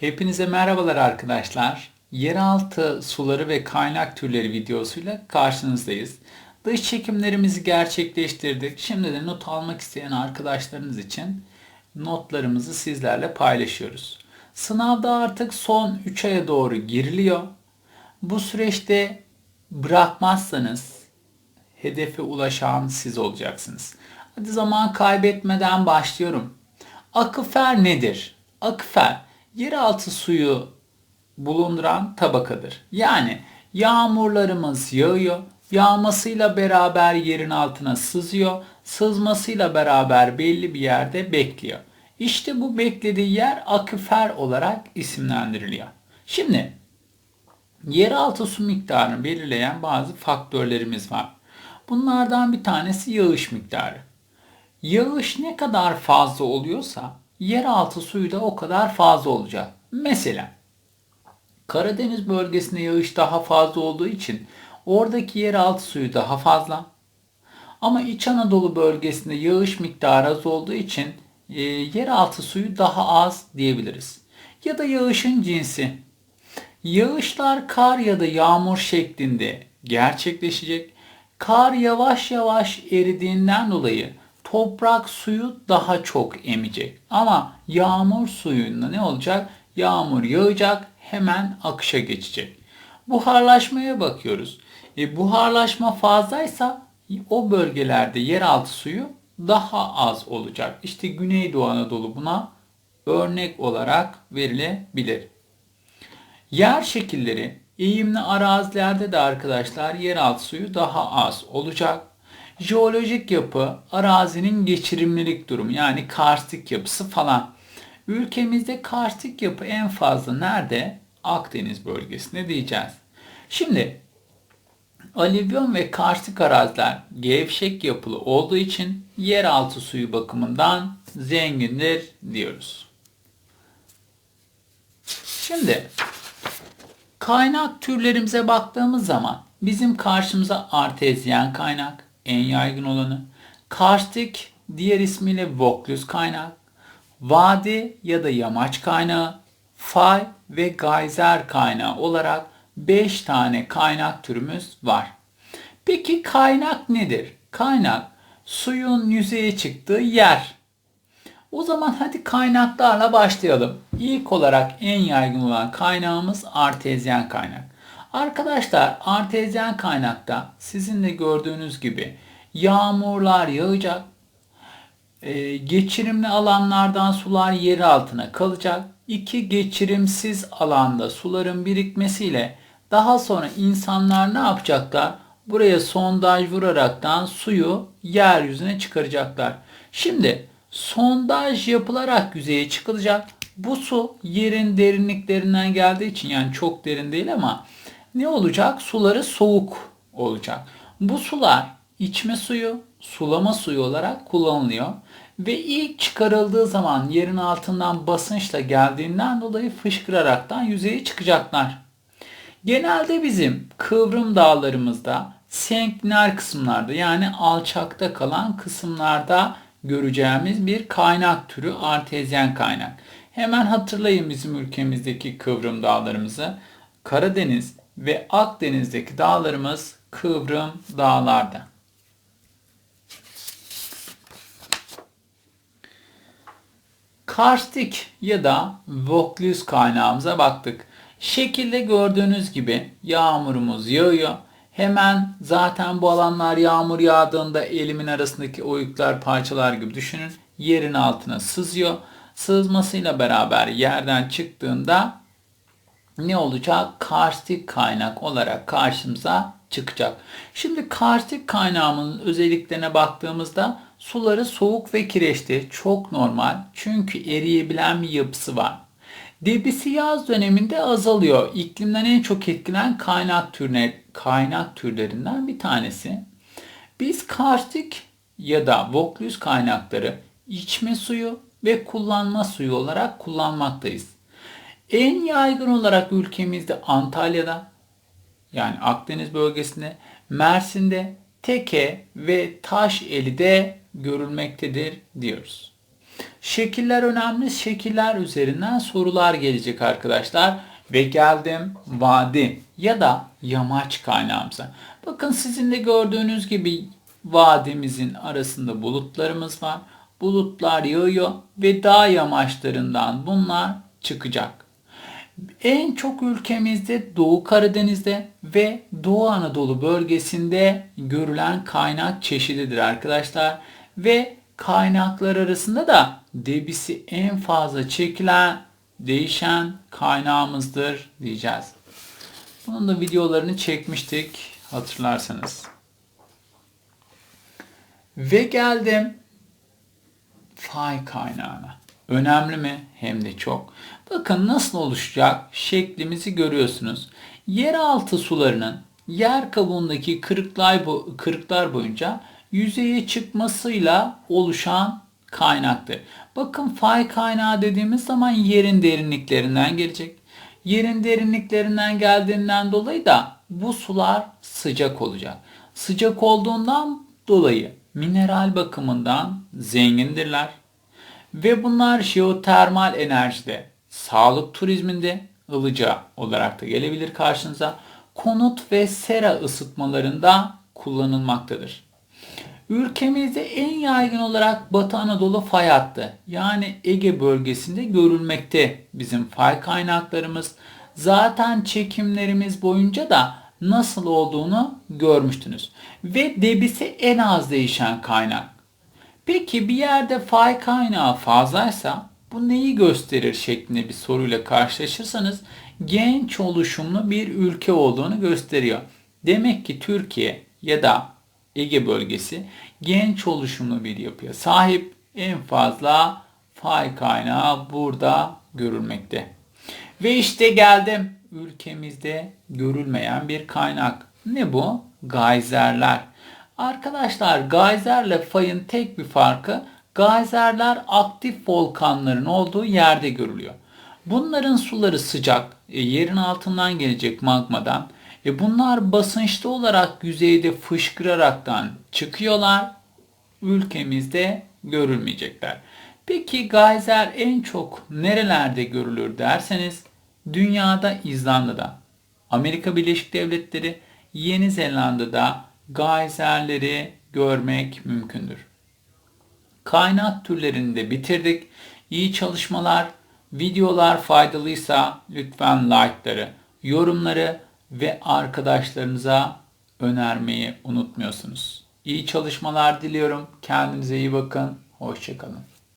Hepinize merhabalar arkadaşlar. Yeraltı suları ve kaynak türleri videosuyla karşınızdayız. Dış çekimlerimizi gerçekleştirdik. Şimdi de not almak isteyen arkadaşlarınız için notlarımızı sizlerle paylaşıyoruz. Sınavda artık son 3 aya doğru giriliyor. Bu süreçte bırakmazsanız hedefe ulaşan siz olacaksınız. Hadi zaman kaybetmeden başlıyorum. Akıfer nedir? Akıfer yeraltı suyu bulunduran tabakadır. Yani yağmurlarımız yağıyor, yağmasıyla beraber yerin altına sızıyor, sızmasıyla beraber belli bir yerde bekliyor. İşte bu beklediği yer aküfer olarak isimlendiriliyor. Şimdi yeraltı su miktarını belirleyen bazı faktörlerimiz var. Bunlardan bir tanesi yağış miktarı. Yağış ne kadar fazla oluyorsa yeraltı suyu da o kadar fazla olacak. Mesela Karadeniz bölgesinde yağış daha fazla olduğu için oradaki yeraltı suyu daha fazla. Ama İç Anadolu bölgesinde yağış miktarı az olduğu için e, yeraltı suyu daha az diyebiliriz. Ya da yağışın cinsi. Yağışlar kar ya da yağmur şeklinde gerçekleşecek. Kar yavaş yavaş eridiğinden dolayı toprak suyu daha çok emecek. Ama yağmur suyunda ne olacak? Yağmur yağacak, hemen akışa geçecek. Buharlaşmaya bakıyoruz. E, buharlaşma fazlaysa o bölgelerde yeraltı suyu daha az olacak. İşte Güneydoğu Anadolu buna örnek olarak verilebilir. Yer şekilleri eğimli arazilerde de arkadaşlar yeraltı suyu daha az olacak. Jeolojik yapı, arazinin geçirimlilik durumu yani karstik yapısı falan. Ülkemizde karstik yapı en fazla nerede? Akdeniz bölgesinde diyeceğiz. Şimdi alüvyon ve karstik araziler gevşek yapılı olduğu için yeraltı suyu bakımından zengindir diyoruz. Şimdi kaynak türlerimize baktığımız zaman bizim karşımıza artezyen kaynak, en yaygın olanı. Karstik diğer ismiyle Vaucluse kaynak. Vadi ya da yamaç kaynağı, fay ve geyser kaynağı olarak 5 tane kaynak türümüz var. Peki kaynak nedir? Kaynak suyun yüzeye çıktığı yer. O zaman hadi kaynaklarla başlayalım. İlk olarak en yaygın olan kaynağımız artezyen kaynak. Arkadaşlar artezyen kaynakta sizin de gördüğünüz gibi yağmurlar yağacak. Ee, geçirimli alanlardan sular yer altına kalacak. İki geçirimsiz alanda suların birikmesiyle daha sonra insanlar ne yapacaklar? Buraya sondaj vuraraktan suyu yeryüzüne çıkaracaklar. Şimdi sondaj yapılarak yüzeye çıkılacak. Bu su yerin derinliklerinden geldiği için yani çok derin değil ama ne olacak? Suları soğuk olacak. Bu sular içme suyu, sulama suyu olarak kullanılıyor. Ve ilk çıkarıldığı zaman yerin altından basınçla geldiğinden dolayı fışkıraraktan yüzeye çıkacaklar. Genelde bizim kıvrım dağlarımızda senkliner kısımlarda yani alçakta kalan kısımlarda göreceğimiz bir kaynak türü artezyen kaynak. Hemen hatırlayın bizim ülkemizdeki kıvrım dağlarımızı. Karadeniz ve Akdeniz'deki dağlarımız kıvrım dağlarda. Karstik ya da Vaucluse kaynağımıza baktık. Şekilde gördüğünüz gibi yağmurumuz yağıyor. Hemen zaten bu alanlar yağmur yağdığında elimin arasındaki oyuklar parçalar gibi düşünün. Yerin altına sızıyor. Sızmasıyla beraber yerden çıktığında ne olacak? Karstik kaynak olarak karşımıza çıkacak. Şimdi karstik kaynağımızın özelliklerine baktığımızda suları soğuk ve kireçli çok normal çünkü eriyebilen bir yapısı var. Debisi yaz döneminde azalıyor. İklimden en çok etkilenen kaynak türüne, kaynak türlerinden bir tanesi. Biz karstik ya da Vaucluse kaynakları içme suyu ve kullanma suyu olarak kullanmaktayız. En yaygın olarak ülkemizde Antalya'da yani Akdeniz bölgesinde, Mersin'de, Teke ve Taşeli'de görülmektedir diyoruz. Şekiller önemli. Şekiller üzerinden sorular gelecek arkadaşlar. Ve geldim vadi ya da yamaç kaynağımıza. Bakın sizin de gördüğünüz gibi vadimizin arasında bulutlarımız var. Bulutlar yağıyor ve dağ yamaçlarından bunlar çıkacak. En çok ülkemizde Doğu Karadeniz'de ve Doğu Anadolu bölgesinde görülen kaynak çeşididir arkadaşlar. Ve kaynaklar arasında da debisi en fazla çekilen değişen kaynağımızdır diyeceğiz. Bunun da videolarını çekmiştik hatırlarsanız. Ve geldim fay kaynağına. Önemli mi? Hem de çok. Bakın nasıl oluşacak şeklimizi görüyorsunuz. Yeraltı sularının yer kabuğundaki kırıklar, kırıklar boyunca yüzeye çıkmasıyla oluşan kaynaktır. Bakın fay kaynağı dediğimiz zaman yerin derinliklerinden gelecek. Yerin derinliklerinden geldiğinden dolayı da bu sular sıcak olacak. Sıcak olduğundan dolayı mineral bakımından zengindirler. Ve bunlar jeotermal enerjide, sağlık turizminde ılıca olarak da gelebilir karşınıza. Konut ve sera ısıtmalarında kullanılmaktadır. Ülkemizde en yaygın olarak Batı Anadolu fay hattı yani Ege bölgesinde görülmekte bizim fay kaynaklarımız. Zaten çekimlerimiz boyunca da nasıl olduğunu görmüştünüz. Ve debisi en az değişen kaynak. Peki bir yerde fay kaynağı fazlaysa bu neyi gösterir şeklinde bir soruyla karşılaşırsanız genç oluşumlu bir ülke olduğunu gösteriyor. Demek ki Türkiye ya da Ege bölgesi genç oluşumlu bir yapıya sahip en fazla fay kaynağı burada görülmekte. Ve işte geldim ülkemizde görülmeyen bir kaynak. Ne bu? Gayzerler. Arkadaşlar gayzerle fayın tek bir farkı gayzerler aktif volkanların olduğu yerde görülüyor. Bunların suları sıcak, e, yerin altından gelecek magmadan. E bunlar basınçlı olarak yüzeyde fışkıraraktan çıkıyorlar. Ülkemizde görülmeyecekler. Peki gayzer en çok nerelerde görülür derseniz dünyada İzlanda'da, Amerika Birleşik Devletleri, Yeni Zelanda'da gayzerleri görmek mümkündür. Kaynak türlerini de bitirdik. İyi çalışmalar. Videolar faydalıysa lütfen like'ları, yorumları ve arkadaşlarınıza önermeyi unutmuyorsunuz. İyi çalışmalar diliyorum. Kendinize iyi bakın. Hoşçakalın.